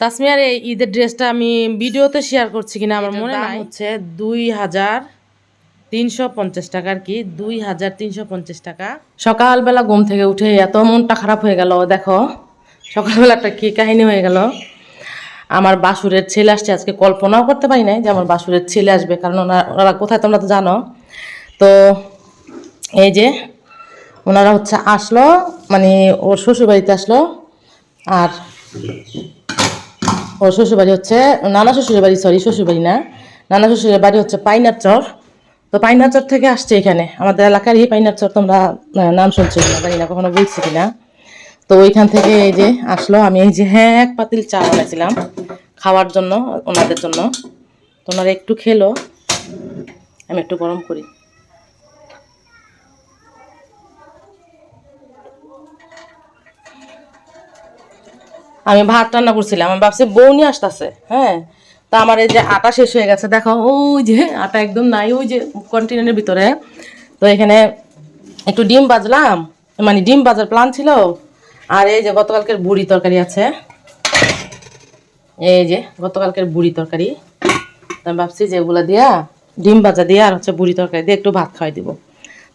তাসমিয়ার এই ঈদের ড্রেসটা আমি ভিডিওতে শেয়ার করছি কিনা আমার মনে নাই হচ্ছে দুই হাজার তিনশো পঞ্চাশ টাকা আর কি দুই হাজার তিনশো পঞ্চাশ টাকা। সকালবেলা ঘুম থেকে উঠে এত মনটা খারাপ হয়ে গেল দেখো। সকালবেলাটা কি কাহিনী হয়ে গেল। আমার বাসুরের ছেলে আসছে আজকে কল্পনাও করতে পারি নাই যে আমার বাসুরের ছেলে আসবে কারণ ওনা- ওরা কোথায় তোমরা তো জানো। তো এই যে ওনারা হচ্ছে আসলো মানে ওর শ্বশুরবাড়িতে আসলো আর ওর শ্বশুরবাড়ি হচ্ছে, নানা শ্বশুরের বাড়ি সরি শ্বশুরবাড়ি না। নানা শ্বশুরের বাড়ি হচ্ছে পাইনার চর। তো পাইনার চর থেকে আসছে এখানে। আমাদের এলাকারই পাইনার চর তোমরা নাম শুনছো কিনা জানি না, কখনো বলছি কিনা। তো ওইখান থেকে এই যে আসলো, আমি এই যে হ্যাঁ এক পাতিল চা বানাইছিলাম খাওয়ার জন্য, ওনাদের জন্য। তো ওনারা একটু খেলো, আমি একটু গরম করি। আমি ভাত রান্না করছিলাম, আমি ভাবছি বউ নিয়ে আসতেছে হ্যাঁ? তা আমার এই যে আটা শেষ হয়ে গেছে, দেখো, ওই যে আটা একদম নাই, ওই যে কন্টেনারের ভিতরে। তো এখানে একটু ডিম বাজলাম মানে ডিম বাজার প্ল্যান ছিল। আর এই যে গতকালকের বুড়ি তরকারি আছে। এই যে গতকালকের বুড়ি তরকারি। তা ভাবছি যে এগুলো দিয়া, ডিম ভাজা দিয়ে আর হচ্ছে বুড়ি তরকারি দিয়ে একটু ভাত খাওয়াই দিব।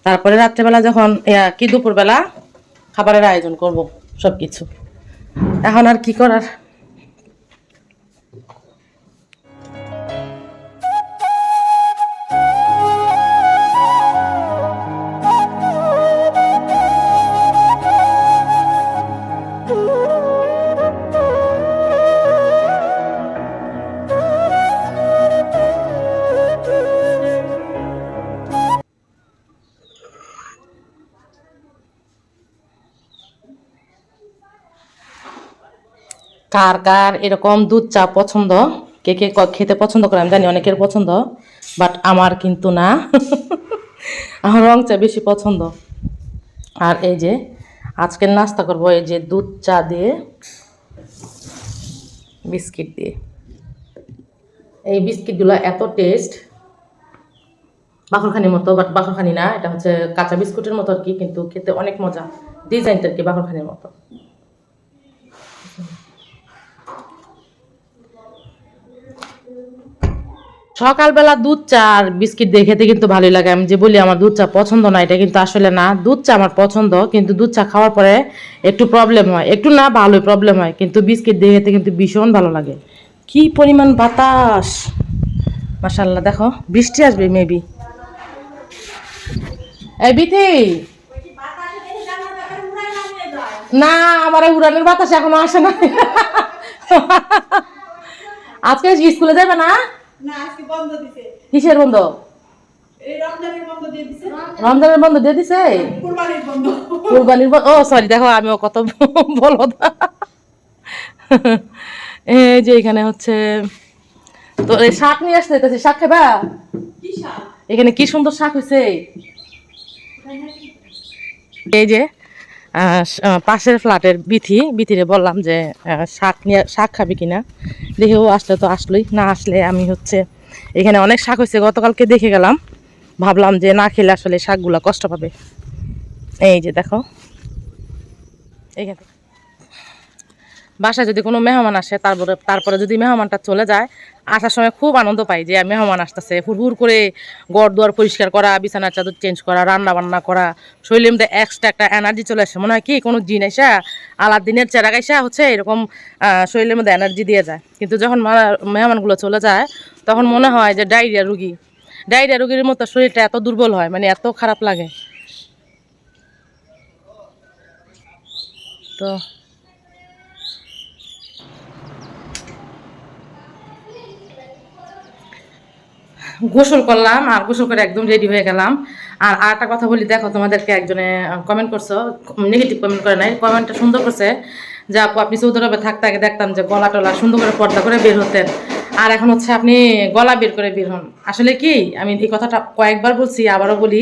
তারপরে রাত্রেবেলা যখন কি দুপুরবেলা খাবারের আয়োজন করব সব কিছু এখন আর কি করার? কার কার এরকম দুধ চা পছন্দ? কে কে খেতে পছন্দ করে? আমি জানি অনেকের পছন্দ বাট আমার কিন্তু না। আমার রং চা বেশি পছন্দ। আর এই যে, আজকের নাস্তা করব এই যে দুধ চা দিয়ে, বিস্কিট দিয়ে। এই বিস্কিটগুলো এত টেস্ট বাকরখানির মতো বাট বাকরখানি না, এটা হচ্ছে কাঁচা বিস্কুটের মতো আর কি, কিন্তু খেতে অনেক মজা। ডিজাইনটা আর কি বাকরখানির মতো। সকালবেলা দুধ চা আর বিস্কিট দিয়ে খেতে কিন্তু ভালোই লাগে। আমি যে বলি আমার দুধ চা পছন্দ না, এটা কিন্তু আসলে না। দুধ চা আমার পছন্দ, কিন্তু দুধ চা খাওয়ার পরে একটু প্রবলেম হয়। একটু না ভালোই প্রবলেম হয়, কিন্তু বিস্কিট দিয়ে খেতে কিন্তু ভীষণ ভালো লাগে। কি পরিমাণ বাতাস! মাসাল্লাহ দেখো, বৃষ্টি আসবে মেবি এই না, আমার উড়ানের বাতাস এখনও আসে না আজকে স্কুলে যাবে না? কিসের বন্ধ? রমজানের বন্ধ দিয়ে দিছে। কুরবানির বন্ধ। ও সরি দেখো আমিও কত বলো এই যে এখানে হচ্ছে তো এই শাক নিয়ে আসতে হইতেছে শাক খাবা এখানে কি সুন্দর শাক হয়েছে এই যে পাশের ফ্ল্যাটের বিথি, বিথিরে বললাম যে শাক নিয়ে, শাক খাবি কিনা? দেখে ও আসলে তো আসলোই, না আসলে আমি হচ্ছে এখানে অনেক শাক হয়েছে, গতকালকে দেখে গেলাম। ভাবলাম যে না খেলে আসলে শাকগুলো কষ্ট পাবে। এই যে দেখো। এইখানে বাসায় যদি কোনো মেহমান আসে, তারপরে তারপরে যদি মেহমানটা চলে যায়, আসার সময় খুব আনন্দ পাই যে মেহমান আসতেছে। হুড় করে ঘর দুয়ার পরিষ্কার করা, বিছানার চাদর চেঞ্জ করা রান্না বান্না করা শরীরের মধ্যে এক্সট্রা একটা এনার্জি চলে আসে। মনে হয় কি, কোনো জিন এসা আলাদিনের চেরা গাইসা হচ্ছে এরকম শরীরের মধ্যে এনার্জি দিয়ে যায়। কিন্তু যখন মেহমানগুলো চলে যায়, তখন মনে হয় যে ডায়রিয়া রুগী। ডায়রিয়া রুগীর মতো শরীরটা এত দুর্বল হয় মানে এত খারাপ লাগে। তো গোসল করলাম আর গোসল করে একদম রেডি হয়ে গেলাম। আর আর একটা কথা বলি, দেখো তোমাদেরকে একজনে কমেন্ট করছ নেগেটিভ কমেন্ট করে নাই কমেন্টটা সুন্দর করছে যে আপু, আপনি সৌদি থাকতে আগে দেখতাম যে গলা টলা সুন্দর করে পর্দা করে বের হতেন। আর এখন হচ্ছে আপনি গলা বের করে বের হন। আসলে কি, আমি এই কথাটা কয়েকবার বলছি, আবারও বলি,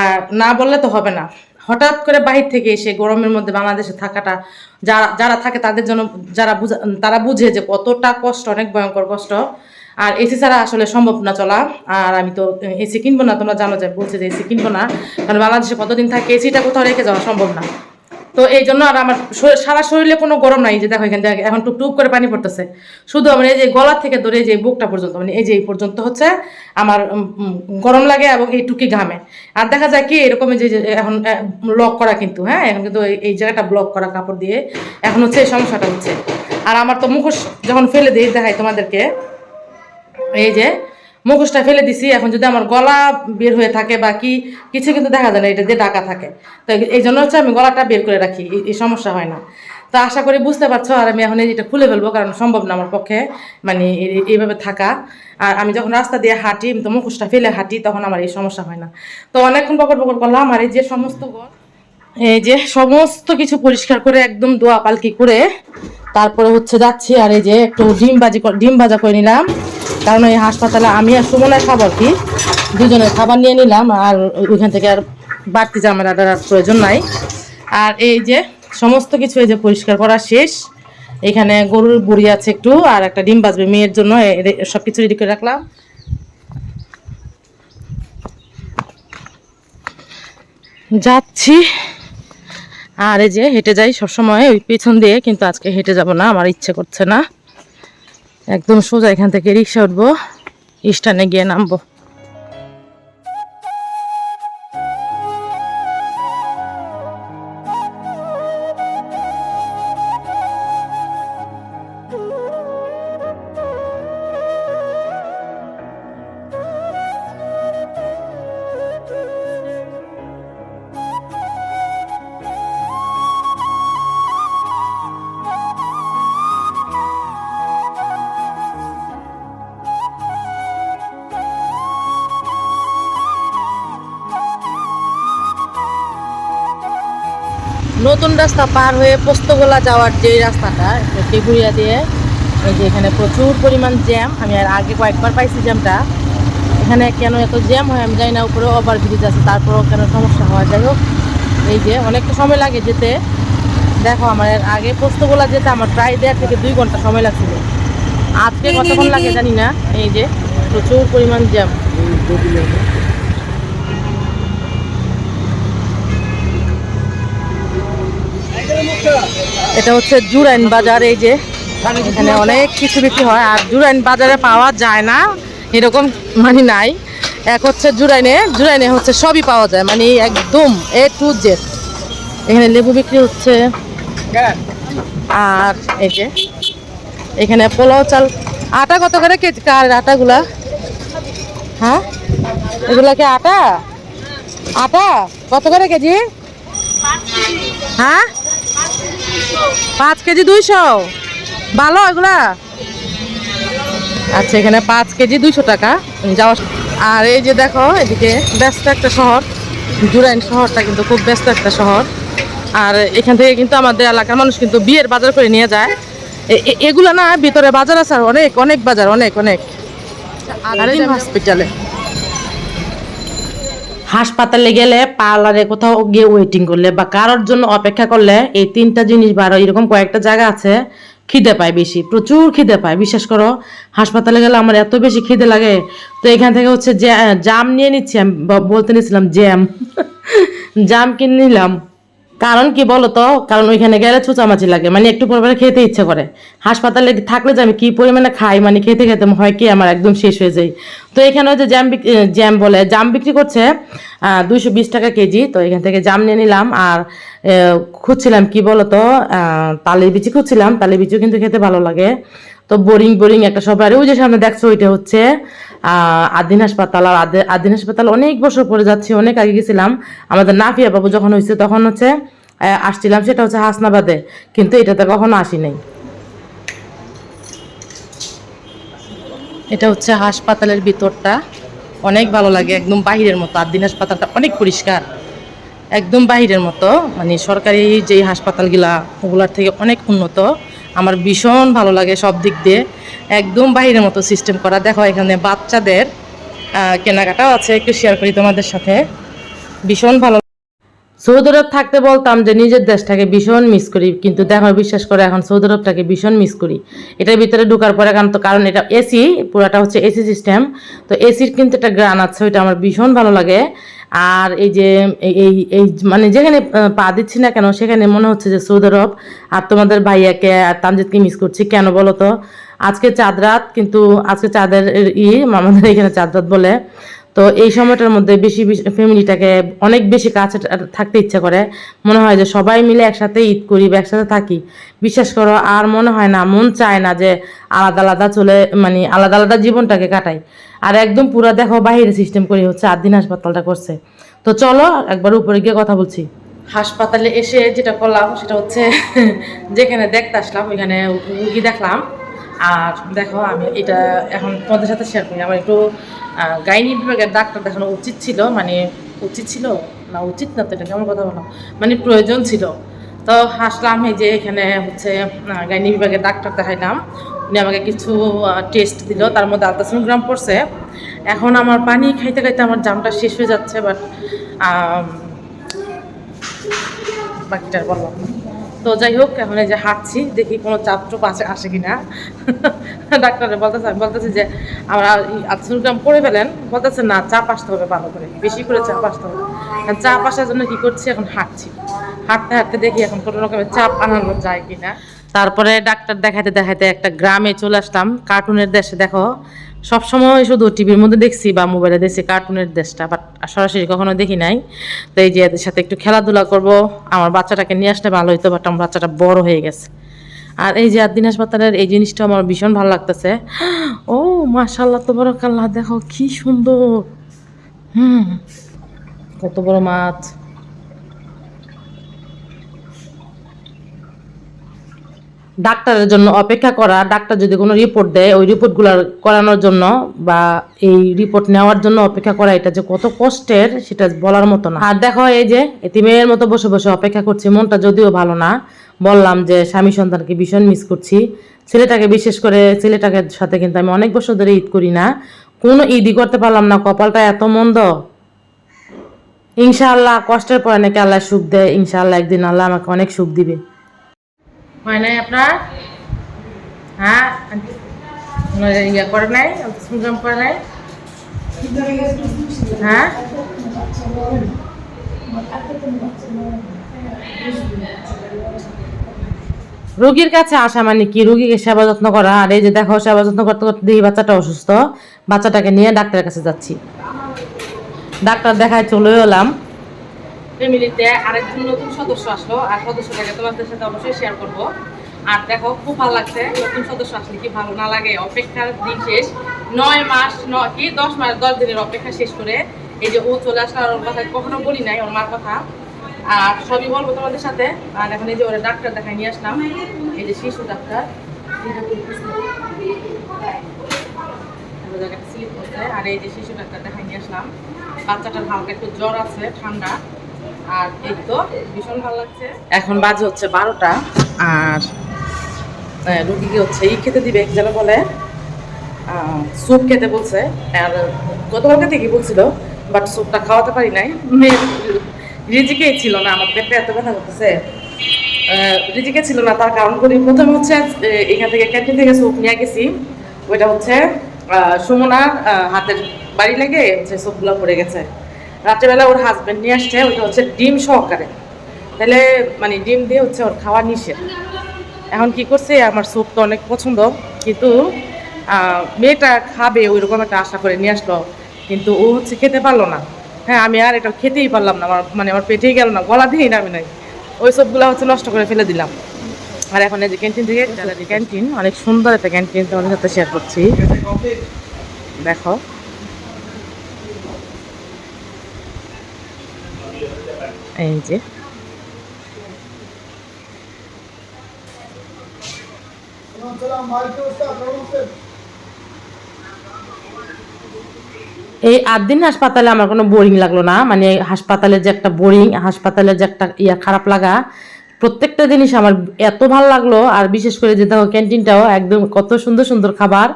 আর না বললে তো হবে না। হঠাৎ করে বাহির থেকে এসে গরমের মধ্যে বাংলাদেশে থাকাটা যারা যারা থাকে তাদের জন্য, যারা বুঝা, তারা বুঝে যে কতটা কষ্ট, অনেক ভয়ঙ্কর কষ্ট। আর এসি ছাড়া আসলে সম্ভব না চলা। আর আমি তো এসি কিনবো না, তোমরা জানো যে বলছে যে এসি কিনবো না। কারণ বাংলাদেশে কতদিন থাকে এসিটা কোথাও রেখে যাওয়া সম্ভব না। তো এই জন্য আর আমার সারা শরীরে কোনো গরম নাই, এই যে দেখো এখান থেকে এখন টুক টুক করে পানি পড়তেছে। শুধু আমার এই যে গলা থেকে ধরে এই যে বুকটা পর্যন্ত মানে এই যে এই পর্যন্ত হচ্ছে আমার গরম লাগে এবং এইটুকি ঘামে। আর দেখা যায় কি, এরকম যে এখন ব্লক করা কিন্তু হ্যাঁ? এখন কিন্তু এই- এই জায়গাটা ব্লক করা কাপড় দিয়ে এখন হচ্ছে এই সমস্যাটা হচ্ছে। আর আমার তো মুখোশ যখন ফেলে দিই, দেখাই তোমাদেরকে। এই যে মুখোশটা ফেলে দিছি, এখন যদি আমার গলা বের হয়ে থাকে বা কি, কিছু কিন্তু দেখা যায় না, এটা দিয়ে ডাকা থাকে। তো এই জন্য হচ্ছে আমি গলাটা বের করে রাখি, এই- সমস্যা হয় না। তো আশা করি বুঝতে পারছ, আর আমি এখন এটা খুলে ফেলব, কারণ সম্ভব না আমার পক্ষে মানে এই- এইভাবে থাকা। আর আমি যখন রাস্তা দিয়ে হাঁটি, তো মুখোশটা ফেলে হাঁটি, তখন আমার এই সমস্যা হয় না। তো অনেকক্ষণ বকর বকর করলাম, আর এই যে সমস্ত এই যে সমস্ত কিছু পরিষ্কার করে একদম দোয়া পালকি করে, তারপরে হচ্ছে যাচ্ছি, আর এই যে একটু ডিম কর- ডিম ভাজা করে নিলাম। কারণ এই হাসপাতালে আমি আর সুমনের খাবার কি? দুজনের খাবার নিয়ে নিলাম আর ওইখান থেকে আর বাড়তি জামের আর আর প্রয়োজন নাই। আর এই যে সমস্ত কিছু এই যে পরিষ্কার করা শেষ, এখানে গরুর বুড়ি আছে একটু আর একটা ডিম বাজবে মেয়ের জন্য সব কিছু রেডি করে রাখলাম। যাচ্ছি। আর এই যে হেঁটে যাই সবসময়, ওই পেছন দিয়ে, কিন্তু আজকে হেঁটে যাব না, আমার ইচ্ছে করছে না। একদম সোজা এখান থেকে রিক্সা উঠবো স্ট্যান্ডে গিয়ে নামবো। নতুন রাস্তা পার হয়ে পোস্তগোলা যাওয়ার যে রাস্তাটা টেগুড়িয়া দিয়ে এই যে এখানে প্রচুর পরিমাণ জ্যাম। আমি আর আগে কয়েকবার পাইছি জ্যামটা। এখানে কেন এত জ্যাম হয় আমি জানি না উপরে ওভার ব্রিজ আছে, তারপরেও কেন সমস্যা হয়? যাই হোক, এই যে অনেকটা সময় লাগে যেতে। দেখো, আমার আগে পোস্তগোলা যেতে আমার প্রায় দেড় থেকে দুই ঘণ্টা সময় লাগছিল। আজকে কতক্ষণ লাগে জানি না। এই যে প্রচুর পরিমাণ জ্যাম। এটা হচ্ছে জুরাইন বাজার, এই যে। এখানে অনেক কিছু বিক্রি হয়, আর জুরাইন বাজারে পাওয়া যায় না, এরকম মানে নাই। এক হচ্ছে জুরাইনে জুরাইনে হচ্ছে সবই পাওয়া যায় মানে একদম এ টু জেড এখানে লেবু বিক্রি হচ্ছে। আর এই যে, এখানে পোলাও চাল, আটা কত করে কেজি? কার আটাগুলা? হ্যাঁ? এগুলা কি আটা? আটা? কত করে কেজি? হ্যাঁ? পাঁচ কেজি দুইশো। ভালো এগুলা? আচ্ছা এখানে পাঁচ কেজি দুইশো টাকা। যাওয়া আর এই যে দেখো এদিকে ব্যস্ত একটা শহর। জুরাইন শহরটা কিন্তু খুব ব্যস্ত একটা শহর। আর এখান থেকে কিন্তু আমাদের এলাকার মানুষ কিন্তু বিয়ের বাজার করে নিয়ে যায়। এগুলো না ভিতরে বাজার আছে আর অনেক অনেক বাজার অনেক অনেক। হসপিটালে হাসপাতালে গেলে পার্লারে কোথাও গিয়ে ওয়েটিং করলে বা কারোর জন্য অপেক্ষা করলে এই তিনটা জিনিস বারো এরকম কয়েকটা জায়গা আছে, খিদে পায় বেশি, প্রচুর খিদে পায়। বিশ্বাস করো, হাসপাতালে গেলে আমার এত বেশি খিদে লাগে। তো এখান থেকে হচ্ছে জ্যাম নিয়ে নিচ্ছি, আমি বলতে নিয়েছিলাম জ্যাম। জ্যাম কিনে নিলাম। কারণ কি বলো তো কারণ ওইখানে গেলে চুচামাচি লাগে মানে একটু পর খেতে ইচ্ছে করে। হাসপাতালে থাকলে যে আমি কি পরিমাণে খাই মানে খেতে খেতে হয় কি আমার একদম শেষ হয়ে যায়। তো এখানে হচ্ছে জ্যাম জ্যাম বলে জাম বিক্রি করছে দুইশো বিশ টাকা কেজি। তো এখান থেকে জাম নিয়ে নিলাম আর খুঁজছিলাম কি বলো তো আহ, তালের বিচি খুঁজছিলাম তালের বিচিও কিন্তু খেতে ভালো লাগে। তো বোরিং বোরিং একটা সবাই ওই যে সামনে দেখছ ওইটা হচ্ছে আদিন হাসপাতাল আর আদে- আদিন হাসপাতাল অনেক বছর পরে যাচ্ছি, অনেক আগে গেছিলাম। আমাদের নাফিয়া বাবু যখন হয়েছে তখন হচ্ছে আসছিলাম, সেটা হচ্ছে হাসনাবাদে। কিন্তু এটা এটাতে কখনো আসি নাই। এটা হচ্ছে হাসপাতালের ভিতরটা। অনেক ভালো লাগে, একদম বাহিরের মতো। আদিন হাসপাতালটা অনেক পরিষ্কার। একদম বাহিরের মতো। মানে সরকারি যেই হাসপাতালগুলা, ওগুলার থেকে অনেক উন্নত। আমার ভীষণ ভালো লাগে সব দিক দিয়ে। একদম বাহিরের মতো সিস্টেম করা। দেখো, এখানে বাচ্চাদের কেনাকাটাও আছে, একটু শেয়ার করি তোমাদের সাথে। ভীষণ ভালো সৌদি আরব থাকতে বলতাম যে নিজের দেশটাকে ভীষণ মিস করি, কিন্তু দেখো, বিশ্বাস করে, এখন সৌদি আরবটাকে ভীষণ মিস করি। এটার ভিতরে ঢোকার পরে কারণ তো, কারণ এটা এসি, পুরাটা হচ্ছে এসি সিস্টেম তো এসির কিন্তু একটা গ্রান আছে, ওইটা আমার ভীষণ ভালো লাগে। আর এই যে, এই- এই মানে যেখানে পা দিচ্ছি না কেন, সেখানে মনে হচ্ছে যে সৌদি আরব আর তোমাদের ভাইয়াকে আর তামজিদকে মিস করছি। কেন বলো তো? আজকে চাঁদ রাত, কিন্তু আজকে চাঁদের ই, আমাদের এখানে চাঁদ রাত বলে। তো এই সময়টার মধ্যে বেশি ফ্যামিলিটাকে অনেক বেশি কাছে থাকতে ইচ্ছা করে। মনে হয় যে সবাই মিলে একসাথে ঈদ করি বা একসাথে থাকি। বিশ্বাস করো, আর মনে হয় না, মন চায় না যে আলাদা আলাদা চলে মানে আলাদা আলাদা জীবনটাকে কাটাই। আর একদম পুরো দেখো বাইরে সিস্টেম করে হচ্ছে আট দিন হাসপাতালটা করছে। তো চলো, একবার উপরে গিয়ে কথা বলছি। হাসপাতালে এসে যেটা করলাম, সেটা হচ্ছে, যেখানে দেখতে আসলাম, ওইখানে রুগী দেখলাম। আর দেখো, আমি এটা এখন তোমাদের সাথে শেয়ার করি। আমার একটু গাইনি বিভাগের ডাক্তার দেখানো উচিত ছিল মানে উচিত ছিল? না, উচিত না তো এটা কেমন কথা বলো মানে প্রয়োজন ছিল। তো হাসলাম এই যে এখানে হচ্ছে গাইনি বিভাগের ডাক্তার দেখাইলাম। উনি আমাকে কিছু টেস্ট দিল, তার মধ্যে আলট্রাসোনোগ্রাম পড়ছে। এখন আমার পানি খাইতে খাইতে আমার জামটা শেষ হয়ে যাচ্ছে বাট বাকিটা বললাম। তো যাই হোক, এখন এই যে হাঁটছি, দেখি কোনো চাপ চুপ আসে আসে কিনা। ডাক্তারে বলতেছে আমি বলতেছি যে, আমার আলট্রাসোনোগ্রাম করে ফেলেন। বলতেছে, না, চাপ আসতে হবে ভালো করে, বেশি করে চাপ আসতে হবে। চাপ আসার জন্য কি করছি, এখন হাঁটছি। হাঁটতে হাঁটতে দেখি এখন কোনো রকমের চাপ আনানো যায় কিনা। তারপরে ডাক্তার দেখাতে দেখাতে একটা গ্রামে চলে আসলাম। কার্টুনের দেশে, দেখো সবসময় শুধু টিভির মধ্যে দেখছি বা মোবাইলে দেখছি কার্টুনের দেশটা বাট সরাসরি কখনো দেখি নাই। তো এই যে এদের সাথে একটু খেলাধুলা করব, আমার বাচ্চাটাকে নিয়ে আসলে ভালো হইতো বাট আমার বাচ্চাটা বড় হয়ে গেছে। আর এই যে আদিন হাসপাতালের এই জিনিসটা আমার ভীষণ ভালো লাগতেছে। ও মাশাল্লাহ তো বড় কাল্লা, দেখো কি সুন্দর। হুম, কত বড় মাছ। ডাক্তারের জন্য অপেক্ষা করা, ডাক্তার যদি কোনো রিপোর্ট দেয়, ওই রিপোর্টগুলো করানোর জন্য বা এই রিপোর্ট নেওয়ার জন্য অপেক্ষা করা, এটা যে কত কষ্টের সেটা বলার মতো না। আর দেখো এই যে এতিমের মতো বসে বসে অপেক্ষা করছি, মনটা যদিও ভালো না, বললাম যে স্বামী সন্তানকে ভীষণ মিস করছি। ছেলেটাকে বিশেষ করে, ছেলেটাকে সাথে কিন্তু আমি অনেক বছর ধরে ঈদ করি না, কোনো ঈদই করতে পারলাম না, কপালটা এত মন্দ। ইনশাআল্লাহ কষ্টের পরে নাকি আল্লাহ সুখ দেয়, ইনশাআল্লাহ একদিন আল্লাহ আমাকে অনেক সুখ দিবে। হয় নাই আপনার? হ্যাঁ? ইয়ে করে নাই? করে নাই? হ্যাঁ? রোগীর কাছে আসা মানে কি? রোগীকে সেবা যত্ন করা। আর এই যে দেখো, সেবা যত্ন করতে করতে দেখি বাচ্চাটা অসুস্থ। বাচ্চাটাকে নিয়ে ডাক্তারের কাছে যাচ্ছি। ডাক্তার দেখায় চলে এলাম। ফ্যামিলিতে আরেকজন নতুন সদস্য আসলো, আর সদস্যটাকে তোমাদের সাথে অবশ্যই শেয়ার করব। আর দেখো, খুব ভালো লাগছে, নতুন সদস্য আসলে কি ভালো না লাগে। অপেক্ষার দিন শেষ। নয় মাস, নয় কি, দশ মাস, দশ দিনের অপেক্ষা শেষ করে এই যে ও চলে আসলো, আর ওর কথা কখনো বলি নাই, ওর মার কথা। আর সবই বলব তোমাদের সাথে। আর এখন এই যে ওরা ডাক্তার দেখায় নিয়ে আসলাম। এই যে শিশু ডাক্তার আর এই যে শিশু ডাক্তার দেখায় নিয়ে আসলাম। বাচ্চাটার হালকা একটু জ্বর আছে, ঠান্ডা। আর এই তো ভীষণ ভালো লাগছে। এখন বাজে হচ্ছে বারোটা, আর রুগীকে হচ্ছে ই খেতে দিবে, যেন বলে স্যুপ খেতে বলছে। আর গতকালকে থেকে বলছিল, বাট স্যুপটা খাওয়াতে পারি নাই। মেয়ে রিজিকেই ছিল না, আমার পেটে এত ব্যথা করতেছে। রিজিকে ছিল না, তার কারণ করি প্রথমে হচ্ছে এখান থেকে ক্যান্টিন থেকে স্যুপ নিয়ে গেছি। ওইটা হচ্ছে সুমনার হাতের বাড়ি লেগে হচ্ছে স্যুপগুলো পড়ে গেছে। রাত্রেবেলা ওর হাজবেন্ড নিয়ে আসছে ওইটা হচ্ছে ডিম সহকারে। তাহলে মানে ডিম দিয়ে হচ্ছে ওর খাওয়া নিষেধ। এখন কি করছে আমার স্যুপ তো অনেক পছন্দ কিন্তু মেয়েটা খাবে ওই রকম একটা আশা করে নিয়ে আসলো কিন্তু ও হচ্ছে খেতে পারল না। হ্যাঁ আমি আর এটা খেতেই পারলাম না আমার মানে আমার পেটেই গেল না গলা দিয়েই নামে নাই। ওই সবগুলো হচ্ছে নষ্ট করে ফেলে দিলাম। আর এখন এই যে ক্যান্টিন থেকে ক্যান্টিন অনেক সুন্দর একটা ক্যান্টিন তোমাদের সাথে শেয়ার করছি। দেখো। এই এই আট দিন হাসপাতালে আমার কোনো বোরিং লাগল না। মানে হাসপাতালের যে একটা বোরিং হাসপাতালের যে একটা ইয়া খারাপ লাগা, প্রত্যেকটা জিনিস আমার এত ভালো লাগল। আর বিশেষ করে যে দেখো ক্যান্টিনটাও একদম কত সুন্দর সুন্দর খাবার,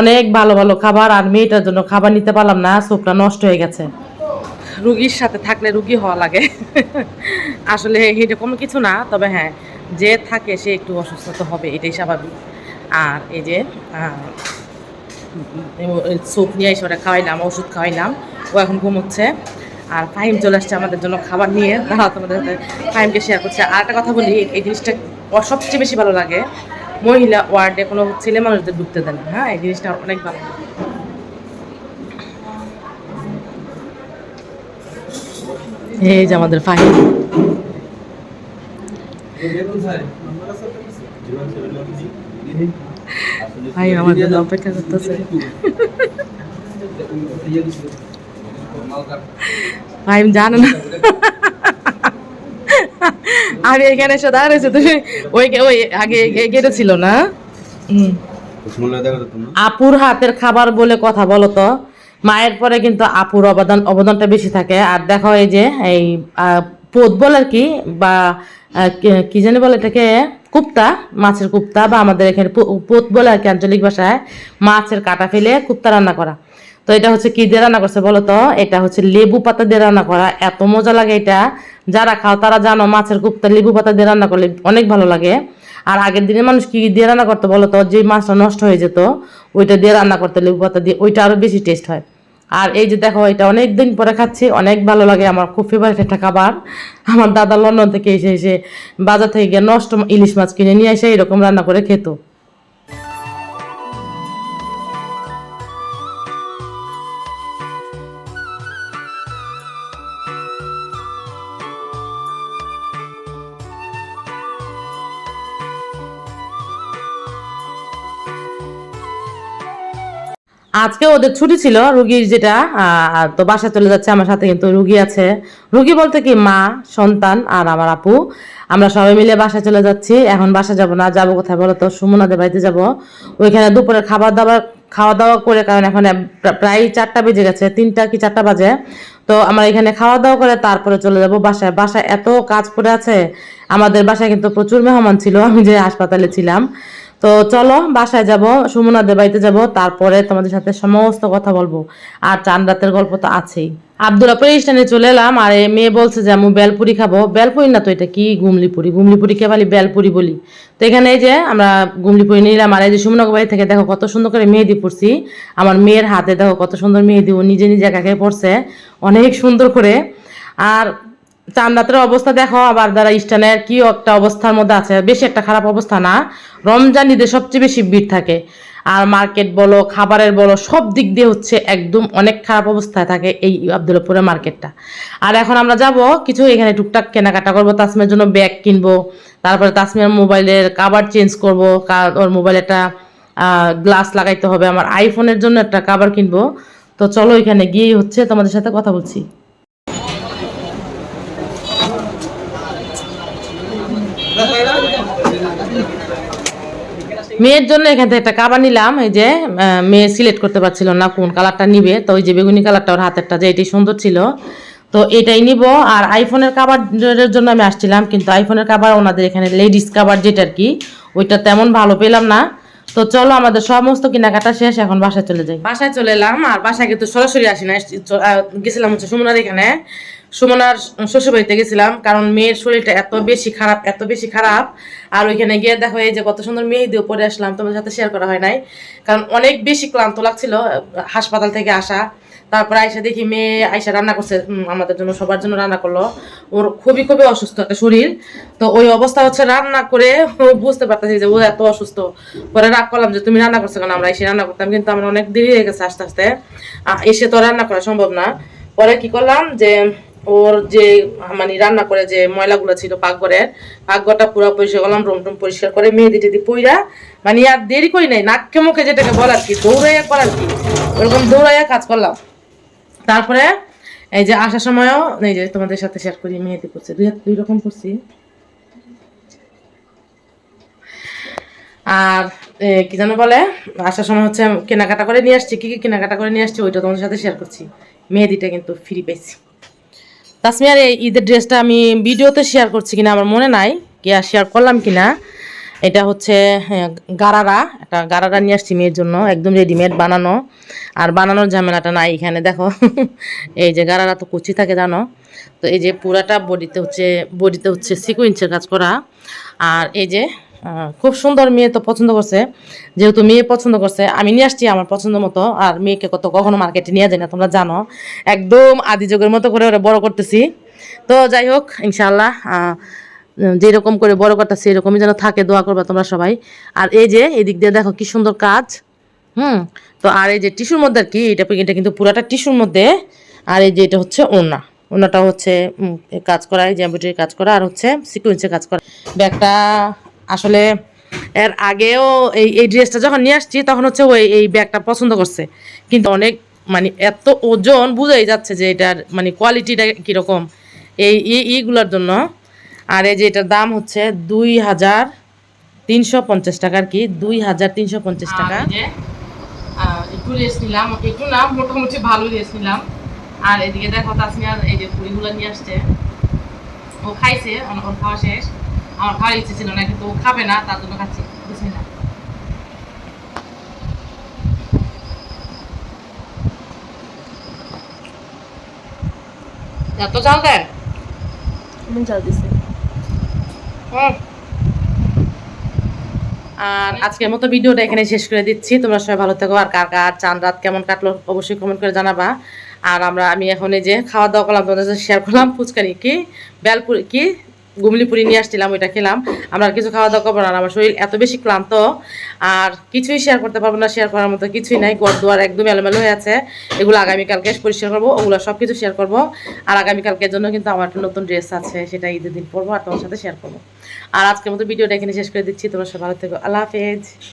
অনেক ভালো ভালো খাবার, আর মেয়েটার জন্য খাবার নিতে পারলাম না, সোপটা নষ্ট হয়ে গেছে। রুগীর সাথে থাকলে রুগী হওয়া লাগে। আসলে এরকম কিছু না, তবে হ্যাঁ যে থাকে সে একটু অসুস্থ তো হবে, এটাই স্বাভাবিক। আর এই যে স্যুপ নিয়ে এসে ওটা খাওয়াইলাম, ওষুধ খাওয়াইলাম, ও এখন ঘুমোচ্ছে। আর ফাহিম চলে আসছে আমাদের জন্য খাবার নিয়ে। দাঁড়াও তোমাদের সাথে ফাহিমকে শেয়ার করছে। আর একটা কথা বলি, এই জিনিসটা সবচেয়ে বেশি ভালো লাগে। মহিলা ওয়ার্ডে কোনো ছেলে মানুষদের ঢুকতে দেয় না। হ্যাঁ এই জিনিসটা অনেক ভালো। এই যে আমাদের ফাহিম। ফাহিম আমার জন্য অপেক্ষা করতেছে। ফাহিম জানে না। আমি এখানে এসে দাঁড়িয়েছে তুমি ওই ওই আগে গেটে ছিল না? হুম। আপুর হাতের খাবার বলে কথা বলো তো। মায়ের পরে কিন্তু আপুর অবদান, অবদানটা বেশি থাকে। আর দেখা এই যে এই পোত বলে আর কি, বা কি- জানি বলে এটাকে, কুপ্তা, মাছের কুপ্তা, বা আমাদের এখানে পোত বলে আর কি আঞ্চলিক ভাষায় মাছের কাটা ফেলে কুপ্তা রান্না করা। তো এটা হচ্ছে কি দিয়ে রান্না করছে বলো তো? এটা হচ্ছে লেবু পাতা দিয়ে রান্না করা। এত মজা লাগে এটা। যারা খাও তারা জানো মাছের কুপ্তা, লেবু পাতা দিয়ে রান্না করলে অনেক ভালো লাগে। আর আগের দিনে মানুষ কি দিয়ে রান্না করতো বলো তো? যে মাছটা নষ্ট হয়ে যেত, ওইটা দিয়ে রান্না করতে লেবু পাতা দিয়ে। ওইটা আরও বেশি টেস্ট হয়। এই যে দেখো, এটা অনেক দিন পরে খাচ্ছি, অনেক ভালো লাগে আমার, খুব ফেভারিট একটা খাবার। আমার দাদা লন্ডন থেকে এসে এসে বাজার থেকে গিয়ে নষ্ট ইলিশ মাছ কিনে নিয়ে এসে এরকম রান্না করে খেত। আজকে ওদের ছুটি ছিল, রুগীর যেটা তো বাসা চলে যাচ্ছে, আমার সাথে কিন্তু রুগী আছে। রুগী বলতে কি, মা, সন্তান আর আমার আপু। আমরা সবাই মিলে বাসা চলে যাচ্ছি, এখন বাসা যাব না, যাব কোথায় বলো তো সুমনাদের বাড়িতে যাব। ওইখানে দুপুরে খাবার দাবার, খাওয়া দাওয়া করে, কারণ এখন প্রায় চারটা বেজে গেছে, তিনটা কি চারটা বাজে। তো আমরা এখানে খাওয়া দাওয়া করে, তারপরে চলে যাব বাসায়। বাসায় এত কাজ পড়ে আছে, আমাদের বাসায় কিন্তু প্রচুর মেহমান ছিল, আমি যে হাসপাতালে ছিলাম। তো চলো, বাসায় যাব, সুমনাদের বাড়িতে যাব, তারপরে তোমাদের সাথে সমস্ত কথা বলব। আর চান রাতের গল্প তো আছেই। আবদুল্লাপুর স্ট্যান্ডে চলে এলাম, আর মেয়ে বলছে যে, আমি বেলপুরি খাব। বেলপুরি না তো এটা কি গুমলিপুরি? গুমলিপুরি কে বলি বেলপুরি বলি। তো এখানে এই যে আমরা গুমলিপুরি নিলাম, আর এই যে সুমনগর বাড়ি থেকে দেখো কত সুন্দর করে মেহেদি পড়ছি আমার মেয়ের হাতে দেখো কত সুন্দর মেহেদি, ও নিজে নিজে একাকে পড়ছে অনেক সুন্দর করে। আর চান রাতের অবস্থা দেখো, আবার দ্বারা ইস্টানের কি একটা অবস্থার মধ্যে আছে, বেশি একটা খারাপ অবস্থা না। রমজান ঈদে সবচেয়ে বেশি ভিড় থাকে। আর মার্কেট বলো, খাবারের বলো, সব দিক দিয়ে হচ্ছে একদম অনেক খারাপ অবস্থায় থাকে এই আবদুল্লাপুরের মার্কেটটা। আর এখন আমরা যাব কিছু এখানে টুকটাক কেনাকাটা করব তাসমের জন্য ব্যাগ কিনবো, তারপরে তাসমের মোবাইলের কাভার চেঞ্জ করব, কার ওর মোবাইলে একটা গ্লাস লাগাইতে হবে, আমার আইফোনের জন্য একটা কাভার কিনবো। তো চলো এখানে গিয়েই হচ্ছে তোমাদের সাথে কথা বলছি। মেয়ের জন্য এখান থেকে একটা কাবার নিলাম, এই যে মেয়ে সিলেক্ট করতে পারছিল না কোন কালারটা নিবে, তো ওই যে বেগুনি কালারটা ওর হাতেরটা যে এটাই সুন্দর ছিল। তো এটাই নিব, আর আইফোনের কাভারের জন্য আমি আসছিলাম, কিন্তু আইফোনের কাভার ওনাদের এখানে লেডিস কাভার যেটা আর কি, ওইটা তেমন ভালো পেলাম না। তো চলো, আমাদের সমস্ত কেনাকাটা শেষ, এখন বাসায় চলে যাই। বাসায় চলে এলাম, আর বাসায় কিন্তু সরাসরি আসি না গেছিলাম হচ্ছে সুমনার এখানে। সুমনার শ্বশুরবাড়িতে গেছিলাম, কারণ মেয়ের শরীরটা এত বেশি খারাপ, এত বেশি খারাপ। আর ওইখানে গিয়ে দেখো এই যে কত সুন্দর মেহেদিও পরে আসলাম তোমার সাথে শেয়ার করা হয় নাই। কারণ অনেক বেশি ক্লান্ত লাগছিল হাসপাতাল থেকে আসা। তারপর আইসা দেখি মেয়ে আইসা রান্না করছে আমাদের জন্য, সবার জন্য রান্না করল। ওর খুবই খুবই অসুস্থ একটা শরীর। তো ওই অবস্থা হচ্ছে রান্না করে বুঝতে পারতেছি যে ও এত অসুস্থ। পরে রাগ করলাম যে, তুমি রান্না করছ কেন? আমরা এসে রান্না করতাম, কিন্তু আমরা অনেক দেরি হয়ে গেছে আস্তে আস্তে। এসে তো রান্না করা সম্ভব না। পরে কি করলাম যে ওর যে মানে রান্না করে যে ময়লাগুলো ছিল পাকঘরের, পাকঘরটা পুরো পরিষ্কার করলাম রুম টুম পরিষ্কার করে মেহেদি টেদি পইরা মানে আর দেরি করি নাই, নাককে মুখে যেটাকে বলার কি, দৌড়াইয়া করার কি, ওরকম দৌড়াইয়া কাজ করলাম। তারপরে এই যে আসার সময়ও, এই যে তোমাদের সাথে শেয়ার করি, মেহেদি করছি, দুই দুই রকম করছি। আর কি যেন বলে, আসার সময় হচ্ছে কেনাকাটা করে নিয়ে আসছি, কি কি কেনাকাটা করে নিয়ে আসছি, ওইটা তোমাদের সাথে শেয়ার করছি। মেহেদিটা কিন্তু ফ্রি পেয়েছি তাসমিয়ার এই ঈদের ড্রেসটা আমি ভিডিওতে শেয়ার করছি কিনা আমার মনে নাই আর শেয়ার করলাম কিনা। এটা হচ্ছে গারারা এটা গারারা নিয়ে আসছি মেয়ের জন্য, একদম রেডিমেড বানানো। আর বানানোর ঝামেলাটা নাই এখানে, দেখো। এই যে গারারা তো কুচি থাকে, জানো? তো এই যে পুরাটা বডিতে হচ্ছে বডিতে হচ্ছে সিকুয়েন্সের কাজ করা। আর এই যে খুব সুন্দর মেয়ে তো পছন্দ করছে, যেহেতু মেয়ে পছন্দ করছে, আমি নিয়ে আসছি আমার পছন্দ মতো, আর মেয়েকে কত কখনো মার্কেটে নিয়ে যায় না, তোমরা জানো। একদম আদি যুগের মতো করে ওরা বড় করতেছি। তো যাই হোক ইনশাল্লাহ যেরকম করে বড় করতেছি, এরকমই যেন থাকে, দোয়া করবা তোমরা সবাই। আর এই যে এদিক দিয়ে দেখো কি সুন্দর কাজ। হুম, তো আর এই যে টিস্যুর মধ্যে আর কি, এটা এটা কিন্তু পুরাটা টিস্যুর মধ্যে। আর এই যে এটা হচ্ছে ওনা ওনাটা হচ্ছে কাজ করা যে কাজ করা, আর হচ্ছে সিকুয়েন্সে কাজ করা। ব্যাগটা আসলে এর আগেও এই এই ড্রেসটা যখন নিয়ে আসছি তখন হচ্ছে ওই এই ব্যাগটা পছন্দ করছে। কিন্তু অনেক মানে এত ওজন বুঝাই যাচ্ছে যে এটার মানে কোয়ালিটিটা কীরকম। এই এইগুলোর জন্য আর এই যে এটার দাম হচ্ছে দুই হাজার তিনশো পঞ্চাশ টাকা আর কি দুই হাজার তিনশো পঞ্চাশ টাকা। একটু রেস্ট নিলাম একটু না মোটামুটি ভালো রেস্ট নিলাম। আর এদিকে দেখো তাসমিয়ার এই যে পুরিগুলো নিয়ে আসছে। ও খাইছে ওর খাওয়া শেষ। আমার খাওয়ার ইচ্ছে ছিল না কিন্তু খাবে না তার জন্য খাচ্ছি। বিসমিল্লাহ এত চাল দেয় আমি চাল দিছি। আর আজকের মতো ভিডিওটা এখানে শেষ করে দিচ্ছি। তোমরা সবাই ভালো থেকো আর কার কার চান রাত কেমন কাটলো অবশ্যই কমেন্ট করে জানাবা। আর আমরা আমি এখন এই যে খাওয়া দাওয়া করলাম তোমাদের সাথে শেয়ার করলাম। ফুচকারি কি? বেলপুরি কি? গুমলিপুরি নিয়ে আসছিলাম, ওইটা খেলাম। আমরা কিছু খাওয়া দাওয়া করব না আমার শরীর এত বেশি ক্লান্ত, আর কিছুই শেয়ার করতে পারব না শেয়ার করার মতো কিছুই নাই। ঘর দুয়ার একদম এলোমেলো হয়ে আছে। এগুলো আগামীকালকে পরিষ্কার করব, ওগুলো সব কিছু শেয়ার করব। আর আগামীকালকের জন্য কিন্তু আমার একটা নতুন ড্রেস আছে, সেটা ঈদের দিন পরবো আর তোমার সাথে শেয়ার করব। আর আজকের মতো ভিডিওটা এখানে শেষ করে দিচ্ছি। তোমার সব ভালো থেকো। আল্লাহ হাফেজ।